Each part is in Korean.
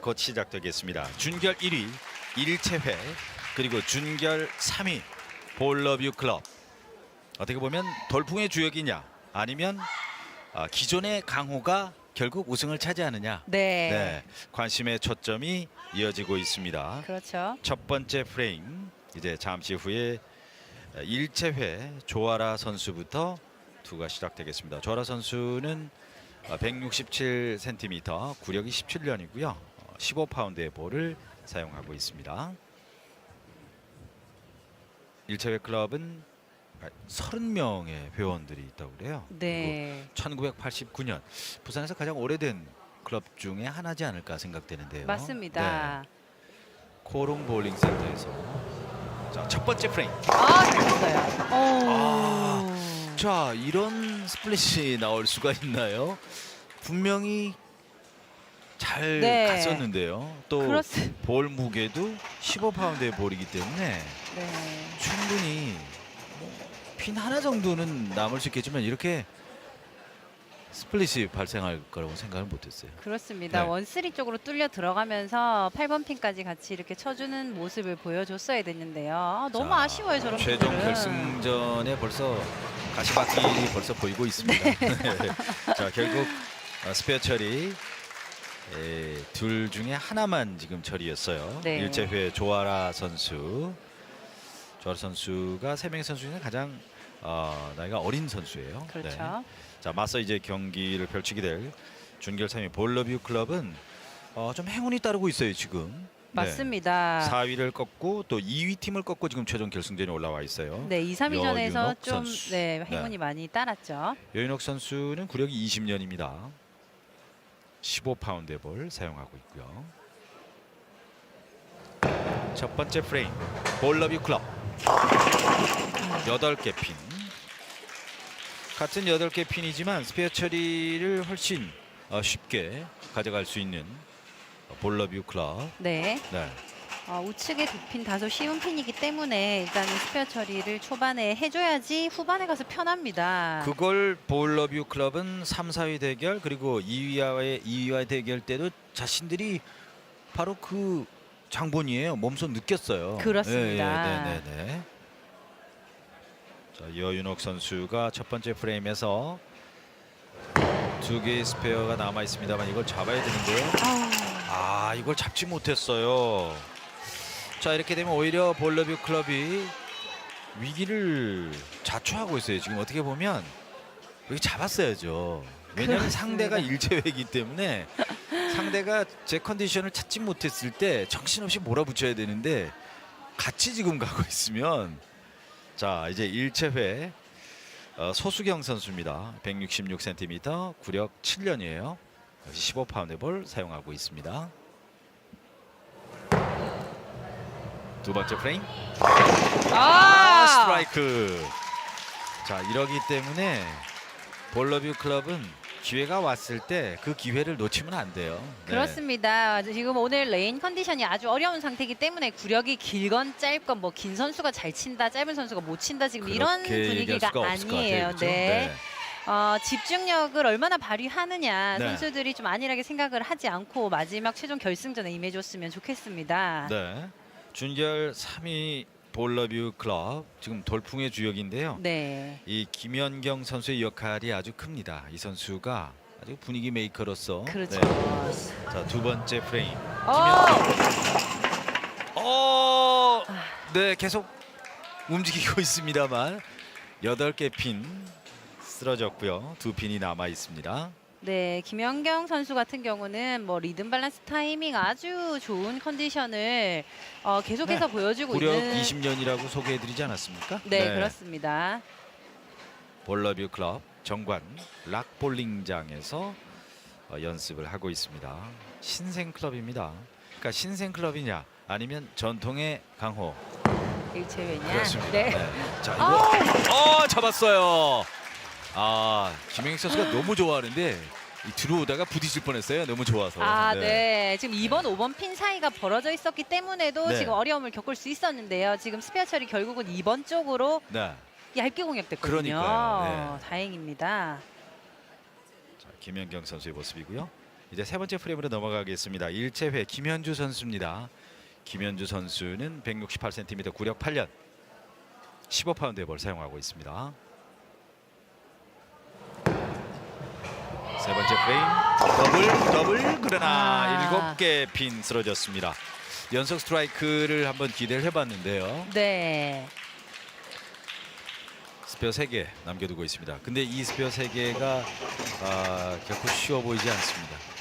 곧 시작되겠습니다. 준결 1위 일체회 그리고 준결 3위 볼러뷰 클럽 어떻게 보면 돌풍의 주역이냐 아니면 아, 기존의 강호가 결국 우승을 차지하느냐 네. 네, 관심의 초점이 이어지고 있습니다. 그렇죠. 첫 번째 프레임 이제 잠시 후에 일체회 조아라 선수부터 투가 시작되겠습니다. 조아라 선수는 167cm, 구력이 17년이고요. 15파운드의 볼을 사용하고 있습니다. 일체회 클럽은 30명의 회원들이 있다고 그래요. 네. 1989년 부산에서 가장 오래된 클럽 중에 하나지 않을까 생각되는데요. 맞습니다. 네. 코롱 볼링 센터에서 자, 첫 번째 프레임. 아, 잘했어요. 오. 아. 자, 이런 스플릿이 나올 수가 있나요? 분명히 잘 네. 갔었는데요. 또. 볼 무게도 15파운드의 볼이기 때문에 네. 충분히 핀 하나 정도는 남을 수 있겠지만 이렇게 스플릿이 발생할 거라고 생각을 못했어요. 그렇습니다. 네. 원쓰리 쪽으로 뚫려 들어가면서 8번 핀까지 같이 이렇게 쳐주는 모습을 보여줬어야 됐는데요. 아, 너무 자, 아쉬워요 저런 최종 핀들은. 결승전에 벌써 가시밭길이 벌써 보이고 있습니다. 자 결국 어, 스페어 처리 에, 둘 중에 하나만 지금 처리였어요. 네. 일제회 조아라 선수. 조아라 선수가 세 명의 선수 중에 가장 어, 나이가 어린 선수예요. 그렇죠. 네. 자 맞서 이제 경기를 펼치게 될 준결 3위 볼러뷰 클럽은 어, 좀 행운이 따르고 있어요 지금. 네. 맞습니다. 4위를 꺾고 또 2위 팀을 꺾고 지금 최종 결승전에 올라와 있어요. 네, 2, 3위전에서 여윤옥 좀 선수. 네, 행운이 많이 따랐죠. 여인옥 선수는 구력이 20년입니다. 15파운드의 볼 사용하고 있고요. 첫 번째 프레임 볼러뷰 클럽 8개 핀 같은 8개 핀이지만 스페어 처리를 훨씬 어, 쉽게 가져갈 수 있는 볼러뷰 클럽 네. 네. 어, 우측에 두핀 다소 쉬운 핀이기 때문에 일단은 스페어 처리를 초반에 해줘야지 후반에 가서 편합니다. 그걸 볼러뷰 클럽은 3, 4위 대결 그리고 2위와의 2위와의 대결 때도 자신들이 바로 그 장본이에요. 몸소 느꼈어요. 그렇습니다. 예, 예, 네, 네, 네. 자, 여윤옥 선수가 첫 번째 프레임에서 두 개의 스페어가 남아 있습니다만 이걸 잡아야 되는데요. 아우, 아, 이걸 잡지 못했어요. 자, 이렇게 되면 오히려 볼러뷰 클럽이 위기를 자초하고 있어요. 지금 어떻게 보면 여기 잡았어야죠. 왜냐하면. 상대가 일체회이기 때문에 상대가 제 컨디션을 찾지 못했을 때 정신없이 몰아붙여야 되는데 같이 지금 가고 있으면 자 이제 일체회 어, 소수경 선수입니다. 166cm, 구력 7년이에요. 15파운드 볼 사용하고 있습니다. 두 번째 프레임. 아, 스트라이크. 자, 이러기 때문에 볼러뷰 클럽은 기회가 왔을 때 그 기회를 놓치면 안 돼요. 네. 그렇습니다. 지금 오늘 레인 컨디션이 아주 어려운 상태이기 때문에 구력이 길건 짧건 뭐 긴 선수가 잘 친다, 짧은 선수가 못 친다 지금 이런 분위기가 아니에요. 같아요, 그렇죠? 네. 어, 집중력을 얼마나 발휘하느냐 네. 선수들이 좀 안일하게 생각을 하지 않고 마지막 최종 결승전에 임해줬으면 좋겠습니다. 네. 준결 3위 볼러뷰 클럽 지금 돌풍의 주역인데요. 네. 이 김연경 선수의 역할이 아주 큽니다. 이 선수가 아주 분위기 메이커로서 그렇죠. 네. 자, 두 번째 프레임. 어! 어, 네, 계속 움직이고 있습니다만 여덟 개핀 쓰러졌고요. 두 핀이 남아 있습니다. 네, 김연경 선수 같은 경우는 뭐 리듬 밸런스 타이밍 아주 좋은 컨디션을 어, 계속해서 네, 보여주고 구력 있는 20년이라고 소개해드리지 않았습니까? 네, 그렇습니다. 볼러뷰 클럽 정관 락볼링장에서 어, 연습을 하고 있습니다. 신생 클럽입니다. 그러니까 신생 클럽이냐 아니면 전통의 강호 일체회냐? 그렇습니다. 네. 자 아우! 이거 어 잡았어요. 아 김영익 선수가 너무 좋아하는데 이 들어오다가 부딪힐 뻔했어요. 너무 좋아서. 아, 네. 지금 2번, 5번 핀 사이가 벌어져 있었기 때문에도 네. 지금 어려움을 겪을 수 있었는데요. 지금 스페어 처리 결국은 2번 쪽으로 네. 얇게 공략됐거든요. 그러니까요. 네. 다행입니다. 자, 김연경 선수의 모습이고요. 이제 세 번째 프레임으로 넘어가겠습니다. 일체회 김현주 선수입니다. 김현주 선수는 168cm 구력 8년 15파운드의 볼 사용하고 있습니다. 세 번째 프레임 더블 더블 그러나 아. 일곱 개핀 쓰러졌습니다. 연속 스트라이크를 한번 기대를 해봤는데요. 네. 스페어 3개 남겨두고 있습니다. 근데 이 스페어 3개가 아, 결코 쉬워 보이지 않습니다.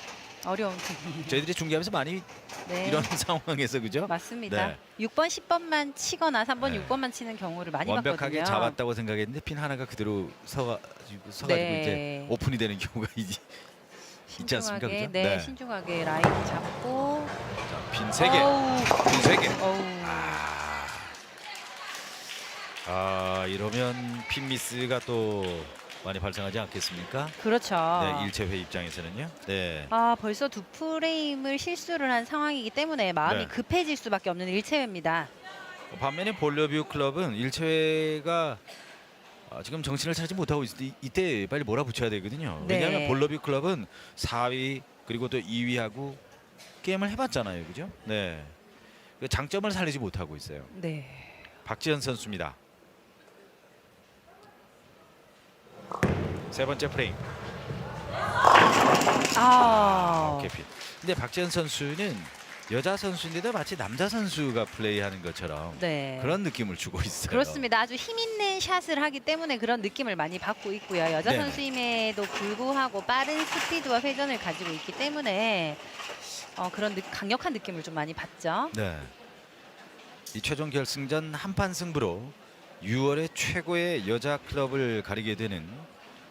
어려운 팀이. 저희들이 중계하면서 많이 네. 이런 상황에서 그죠? 맞습니다. 네. 6번, 10번만 치거나 3번, 네. 6번만 치는 경우를 많이 완벽하게 봤거든요. 잡았다고 생각했는데 핀 하나가 그대로 서가지고 서가지고 네. 이제 오픈이 되는 경우가 있, 있지 않습니까? 신중하게, 그죠? 네, 네. 신중하게 라인 잡고. 자, 핀 3개, 어우, 핀 3개. 어우. 아, 아 이러면 핀 미스가 또 많이 발생하지 않겠습니까? 그렇죠. 네, 일체회 입장에서는요. 네. 아 벌써 두 프레임을 실수를 한 상황이기 때문에 마음이 네. 급해질 수밖에 없는 일체회입니다. 반면에 볼러뷰 클럽은 일체회가 아, 지금 정신을 차리지 못하고 있을 때 이- 이때 빨리 몰아붙여야 되거든요. 네. 왜냐하면 볼러뷰 클럽은 4위 그리고 또 2위하고 게임을 해봤잖아요, 그죠? 네. 그 장점을 살리지 못하고 있어요. 네. 박지현 선수입니다. 세 번째 프레임. 아. 캐피. 근데 박지현 선수는 여자 선수인데도 마치 남자 선수가 플레이하는 것처럼 네. 그런 느낌을 주고 있어요. 그렇습니다. 아주 힘 있는 샷을 하기 때문에 그런 느낌을 많이 받고 있고요. 여자 네네. 선수임에도 불구하고 빠른 스피드와 회전을 가지고 있기 때문에 어, 그런 느- 강력한 느낌을 좀 많이 받죠. 네. 이 최종 결승전 한판 승부로 6월의 최고의 여자 클럽을 가리게 되는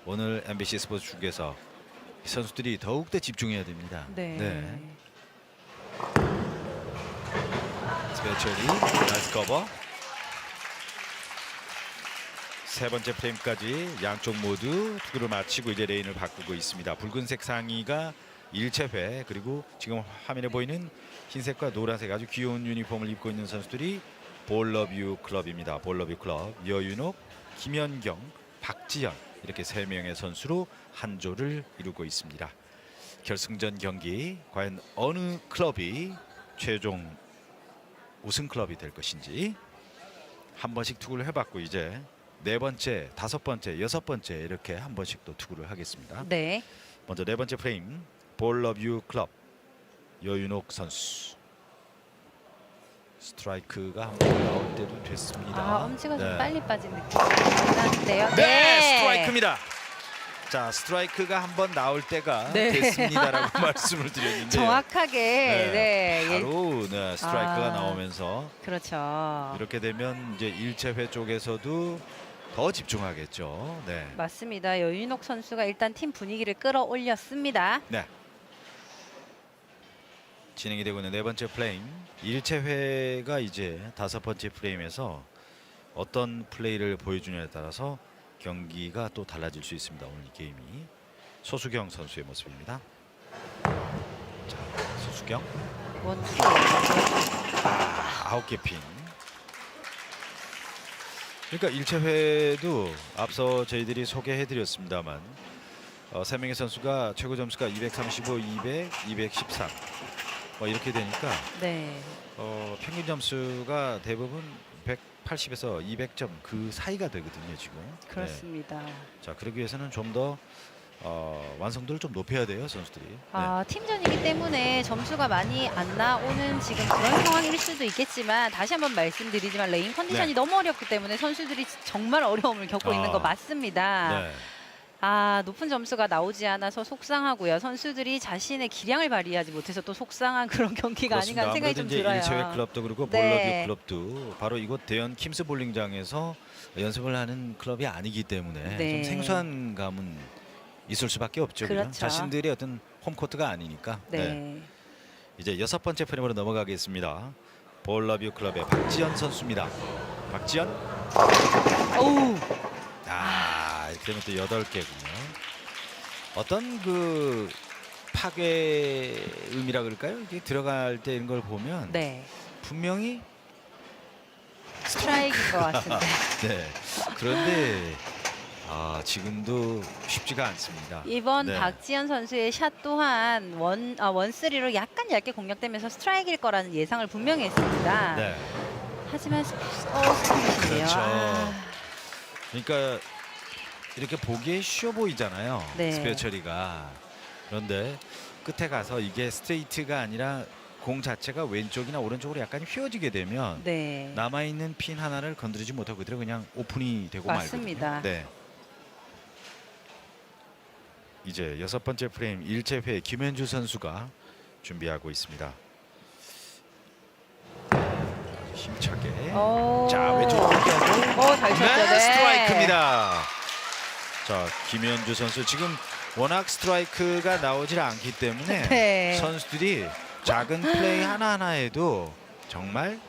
오늘 MBC 스포츠 중에서 이 선수들이 더욱더 집중해야 됩니다. 네. 스페셜리 나이스 커버. 세 번째 프레임까지 양쪽 모두 투구를 마치고 이제 레인을 바꾸고 있습니다. 붉은색 상의가 일체회 그리고 지금 화면에 보이는 흰색과 노란색 아주 귀여운 유니폼을 입고 있는 선수들이 볼러뷰 클럽입니다. 볼러뷰 클럽 여윤옥, 김연경, 박지현 이렇게 세 명의 선수로 한 조를 이루고 있습니다. 결승전 경기 과연 어느 클럽이 최종 우승 클럽이 될 것인지 한 번씩 투구를 해봤고 이제 네 번째, 다섯 번째, 여섯 번째 이렇게 한 번씩 또 투구를 하겠습니다. 네. 먼저 네 번째 프레임 볼러뷰 클럽 여윤옥 선수 스트라이크가 한 번 나올 때도 됐습니다. 아, 엄지가 좀 네. 빨리 빠진 느낌이 나는데요. 네, 스트라이크입니다. 자, 스트라이크가 한 번 나올 때가 네. 됐습니다라고 말씀을 드렸는데 정확하게 네. 예, 바로 네, 스트라이크가 아. 나오면서 그렇죠. 이렇게 되면 이제 일체회 쪽에서도 더 집중하겠죠. 네. 맞습니다. 여윤옥 선수가 일단 팀 분위기를 끌어올렸습니다. 네. 진행이 되고 있는 네 번째 프레임 일체회가 이제 다섯 번째 프레임에서 어떤 플레이를 보여주냐에 따라서 경기가 또 달라질 수 있습니다. 오늘 이 게임이 소수경 선수의 모습입니다. 자, 소수경 원투. 아, 아홉 개 핀. 그러니까 일체회도 앞서 저희들이 소개해드렸습니다만 어, 세 명의 선수가 최고 점수가 235, 200, 213. 뭐 이렇게 되니까 네. 어, 평균 점수가 대부분 180에서 200점 그 사이가 되거든요 지금. 네. 그렇습니다. 자 그러기 위해서는 좀 더 어, 완성도를 좀 높여야 돼요 선수들이. 네. 아, 팀전이기 때문에 점수가 많이 안 나오는 지금 그런 상황일 수도 있겠지만 다시 한번 말씀드리지만 레인 컨디션이 네. 너무 어렵기 때문에 선수들이 정말 어려움을 겪고 아. 있는 거 맞습니다. 네. 아, 높은 점수가 나오지 않아서 속상하고요. 선수들이 자신의 기량을 발휘하지 못해서 또 속상한 그런 경기가 아닌가 하는 생각이 좀 아무래도 이제 들어요. 일체회 클럽도 그렇고 네. 볼러뷰 클럽도 바로 이곳 대연 킴스 볼링장에서 연습을 하는 클럽이 아니기 때문에 네. 좀 생소한 감은 있을 수밖에 없죠. 그죠? 그렇죠. 자신들의 어떤 홈코트가 아니니까. 네. 네. 이제 여섯 번째 프레임으로 넘어가겠습니다. 볼러뷰 클럽의 박지현 선수입니다. 박지현. 어우, 아, 되면 또 여덟 개군요. 어떤 그 파괴음이라 그럴까요? 이게 들어갈 때 이런 걸 보면 네. 분명히 스트라이크인 것 같은데. 네. 그런데 아 지금도 쉽지가 않습니다. 이번 네. 박지현 선수의 샷 또한 원, 아, 원쓰리로 약간 얇게 공략되면서 스트라이크일 거라는 예상을 분명히 했습니다. 네. 하지만 스, 어, 스피드인데요. 그렇죠. 아, 그러니까 이렇게 보기에 쉬워 보이잖아요. 네. 스페어 처리가. 그런데 끝에 가서 이게 스트레이트가 아니라 공 자체가 왼쪽이나 오른쪽으로 약간 휘어지게 되면 네. 남아 있는 핀 하나를 건드리지 못하고 그대로 그냥 오픈이 되고 맞습니다. 말거든요. 네. 이제 여섯 번째 프레임 일체회 김현주 선수가 준비하고 있습니다. 힘차게. 오. 자 왼쪽으로 피하고 어, 잘 쳤죠. 네, 네. 스트라이크입니다. 자 김현주 선수 지금 워낙 스트라이크가 나오질 않기 때문에 네. 선수들이 작은 플레이 하나 하나에도 정말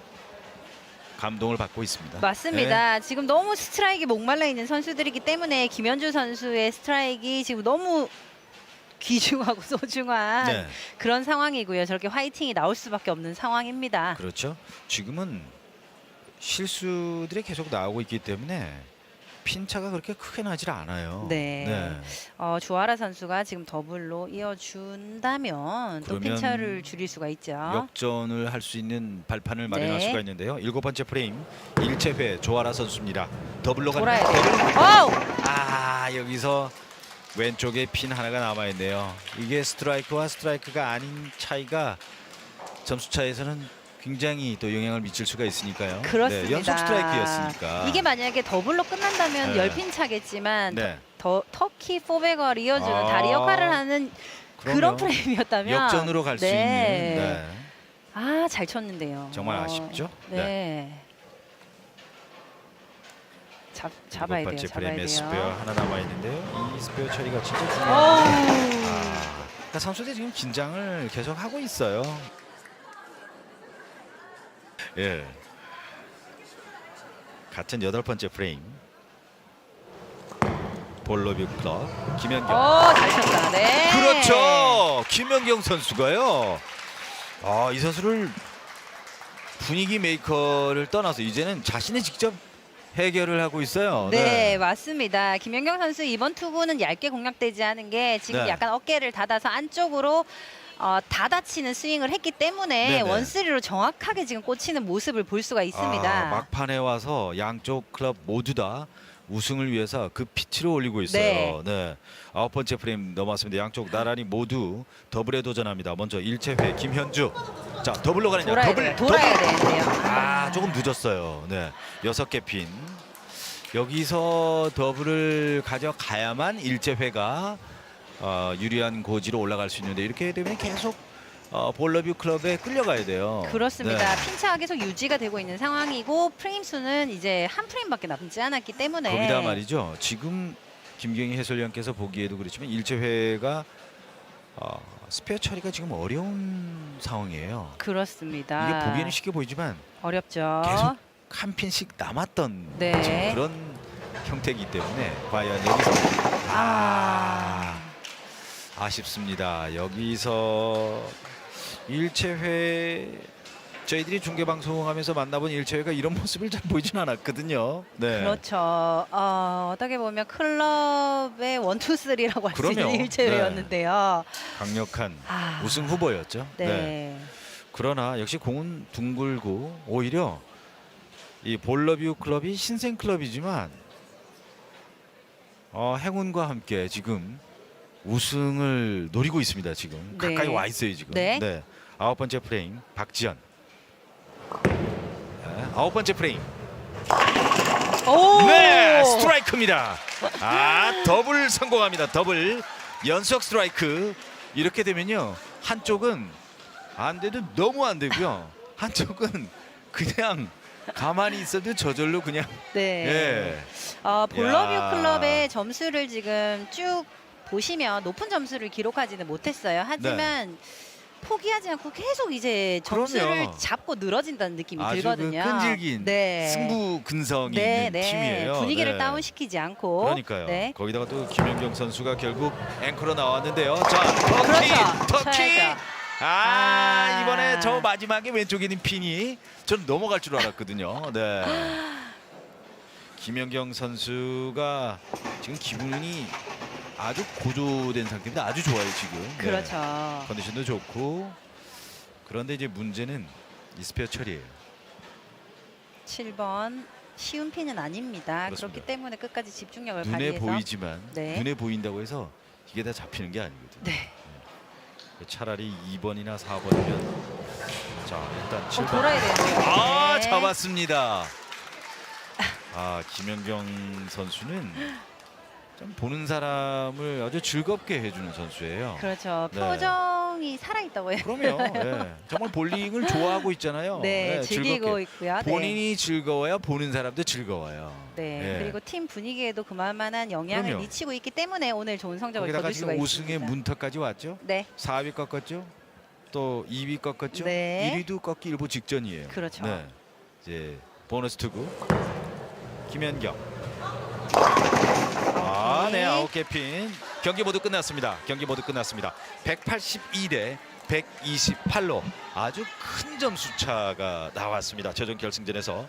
감동을 받고 있습니다. 맞습니다. 네. 지금 너무 스트라이크에 목말라 있는 선수들이기 때문에 김현주 선수의 스트라이크 지금 너무 귀중하고 소중한 네, 그런 상황이고요. 저렇게 화이팅이 나올 수밖에 없는 상황입니다. 그렇죠. 지금은 실수들이 계속 나오고 있기 때문에 핀차가 그렇게 크게 나질 않아요. 네. 어, 주아라 선수가 지금 더블로 이어준다면 또 그러면 핀차를 줄일 수가 있죠. 역전을 할 수 있는 발판을 마련할 네. 수가 있는데요. 일곱 번째 프레임 일체 회 조아라 선수입니다. 더블로 가는 돌아야 더블. 돼요. 어우! 아 여기서 왼쪽에 핀 하나가 남아 있네요. 이게 스트라이크와 스트라이크가 아닌 차이가 점수 차에서는 굉장히 또 영향을 미칠 수가 있으니까요. 그렇습니다. 네, 연속 스트라이크였으니까. 이게 만약에 더블로 끝난다면 네. 열핀 차겠지만 네. 더, 터키 포백을 이어주는 아. 다리 역할을 하는 그런 프레임이었다면 역전으로 갈수 네. 있는 네. 아, 잘 쳤는데요. 정말 어, 아쉽죠? 네. 잡, 잡아야 돼요. 잡아야 프레임에 스페어 돼요. 하나 남아 있는데요. 이 스페어 처리가 진짜. 중요해요. 아, 그러니까 선수들이 지금 긴장을 계속 하고 있어요. 예. 같은 여덟 번째 프레임. 볼로뷰 클럽 김현경. 어, 잘 쳤다. 네. 그렇죠. 김연경 선수가요. 아, 이 선수를 분위기 메이커를 떠나서 이제는 자신이 직접 해결을 하고 있어요. 네, 맞습니다. 김연경 선수 이번 투구는 얇게 공략되지 않은 게 지금 네. 약간 어깨를 닫아서 안쪽으로 어, 닫아치는 스윙을 했기 때문에 네네. 원쓰리로 정확하게 지금 꽂히는 모습을 볼 수가 있습니다. 아, 막판에 와서 양쪽 클럽 모두 다 우승을 위해서 그 피치를 올리고 있어요. 네. 아홉 번째 프레임 넘었습니다. 양쪽 나란히 모두 더블에 도전합니다. 먼저 일체회 김현주. 자, 더블로 가느냐? 돌아야 더블. 돼, 돌아야 더블. 되는데요. 아, 조금 늦었어요. 네. 여섯 개 핀. 여기서 더블을 가져가야만 일제회가 어, 유리한 고지로 올라갈 수 있는데 이렇게 되면 계속 어, 볼러뷰 클럽에 끌려가야 돼요. 그렇습니다. 네. 핀차가 계속 유지가 되고 있는 상황이고 프레임 수는 이제 한 프레임밖에 남지 않았기 때문에 거기다 말이죠. 지금 김경희 해설위원께서 보기에도 그렇지만 일제회가 어, 스페어 처리가 지금 어려운 상황이에요. 그렇습니다. 이게 보기에는 쉽게 보이지만 어렵죠. 계속 한 핀씩 남았던 네. 지금 그런 형태이기 때문에 과연 여기서 아, 아 쉽습니다. 여기서 일체회 저희들이 중계 방송하면서 만나본 일체회가 이런 모습을 잘 보이진 않았거든요. 네. 그렇죠. 어, 어떻게 보면 클럽의 원투 쓰리라고 할 수 있는 그럼요. 일체회였는데요. 강력한 아, 우승 후보였죠. 네. 그러나 역시 공은 둥글고 오히려 이 볼러뷰 클럽이 신생 클럽이지만 어, 행운과 함께 지금 우승을 노리고 있습니다. 지금 네. 가까이 와 있어요 지금. 네. 아홉 번째 프레임 박지현. 네, 아홉 번째 프레임. 오! 네 스트라이크입니다. 아 더블 성공합니다. 더블 연속 스트라이크 이렇게 되면요 한쪽은 안 돼도 너무 안 되고요 한쪽은 그냥 가만히 있어도 저절로 그냥 네. 예 어, 볼러뷰 야. 클럽의 점수를 지금 쭉 보시면 높은 점수를 기록하지는 못했어요. 하지만 포기하지 않고 계속 이제 점수를 네. 그럼요. 잡고 늘어진다는 느낌이 아주 그 들거든요. 끈질긴 네. 승부 근성이 네, 있는 네. 팀이에요. 분위기를 네. 다운시키지 않고. 그러니까요. 네. 거기다가 또 김연경 선수가 결국 앵커로 나왔는데요. 자, 터키, 그렇죠. 터키. 쳐야죠. 아, 아. 이번에 저 마지막에 왼쪽에 있는 핀이 전 넘어갈 줄 알았거든요. 네. 김연경 선수가 지금 기분이 아주 고조된 상태입니다. 아주 좋아요 지금. 네. 그렇죠. 컨디션도 좋고 그런데 이제 문제는 이 스페어 처리예요. 7번 쉬운 핀은 아닙니다. 그렇습니다. 그렇기 때문에 끝까지 집중력을 눈에 발휘해서 보이지만 네. 눈에 보인다고 해서 이게 다 잡히는 게 아니거든요. 네. 차라리 2번이나 4번이면 자 일단 어, 7번 돌아야 되는데요. 아 네. 잡았습니다. 아 김연경 선수는 좀 보는 사람을 아주 즐겁게 해주는 선수예요. 그렇죠. 네. 표정이 살아있다고 해요. 그럼요. 예. 정말 볼링을 좋아하고 있잖아요. 네, 예, 즐기고 즐겁게. 있고요. 네. 본인이 즐거워야 보는 사람도 즐거워요. 네. 예. 그리고 팀 분위기에도 그만한 영향을 그럼요. 미치고 있기 때문에 오늘 좋은 성적을 거기다가 거둘 지금 수가 우승의 있습니다. 문턱까지 왔죠. 네, 4위 꺾었죠. 또 2위 꺾었죠. 네. 1위도 꺾기 일보 직전이에요. 그렇죠. 네. 이제 보너스 투구 김연경. 아, 네, 아홉 개 핀. 경기 모두 끝났습니다. 경기 모두 끝났습니다. 182 대 128로 아주 큰 점수 차가 나왔습니다. 최종 결승전에서